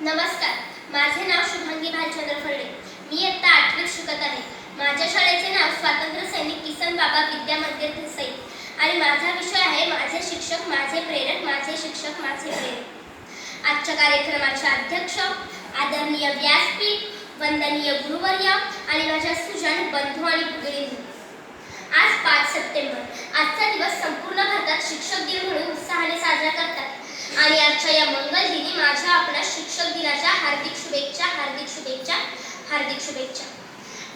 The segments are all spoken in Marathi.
नमस्कार. माझे नाव शुभांगी भालचंद्र फळे मी इयत्ता आठवीत शिकत आहे. माझ्या शाळेचे नाव स्वातंत्र्य सैनिक किसन बाबा विद्या मंदिर देसाई. आणि माझा विषय आहे माझे शिक्षक माझे प्रेरक माझे शिक्षक माझे प्रेरक. आजच्या कार्यक्रमाचे अध्यक्ष आदरणीय व्यासपीठ वंदनीय गुरुवर्य आणि माझ्या सुजन बंधू आणि भगिनींनो. आज पाच सप्टेंबर आजचा दिवस संपूर्ण भारतात शिक्षक दिन म्हणून उत्साहाने साजरा करतात आणि आजच्या या मंगल दिनी माझ्या आपल्या शिक्षक दिनाच्या हार्दिक शुभेच्छा हार्दिक शुभेच्छा हार्दिक शुभेच्छा.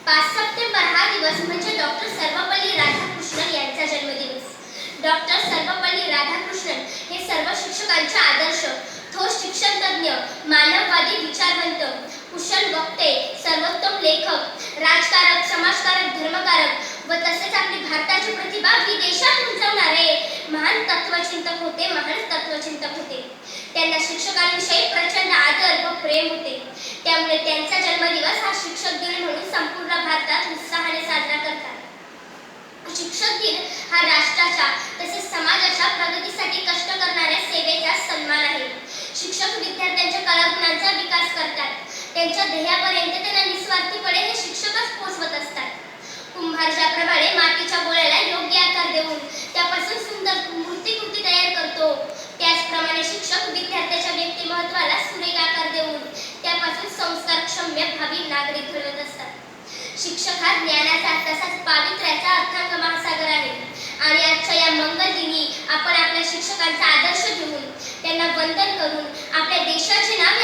पाच सप्टेंबर हा दिवस म्हणजे डॉक्टर सर्वपल्ली राधाकृष्णन यांचा जन्मदिवस. डॉक्टर सर्वपल्ली राधाकृष्णन हे सर्व शिक्षकांचे आदर्श थोर शिक्षण तज्ज्ञ मानववादी विचारवंत कुशल वक्ते सर्वोत्तम लेखक राजकारक समाजकारक धर्मकारक व तसेच आपली भारताची प्रतिभा विदेशात उंचवणारे महान तत्वचिंतक होते महान तत्वचिंतक होते. त्यांना शिक्षकांविषयी प्रचंड आदर व प्रेम होते. त्यामुळे त्यांचा जन्मदिवस हा शिक्षक दिन म्हणून संपूर्ण भारतात उत्साहाने साजरा करतात. शिक्षक दिन हा राष्ट्राच्या तसेच समाजाच्या प्रगतीसाठी कष्ट करणाऱ्या सेवेचा सन्मान आहे. शिक्षक विद्यार्थ्यांच्या कलागुणांचा विकास करतात. त्यांच्या ध्येयापर्यंत त्यांना निस्वार्थीपणे हे शिक्षक हा ज्ञानाचा तसाच पावित्र्याचा अर्थांग महासागर आहे. आणि आजच्या या मंगल दिनी आपण आपल्या शिक्षकांचा आदर्श घेऊन त्यांना वंदन करून आपल्या देशाचे नाव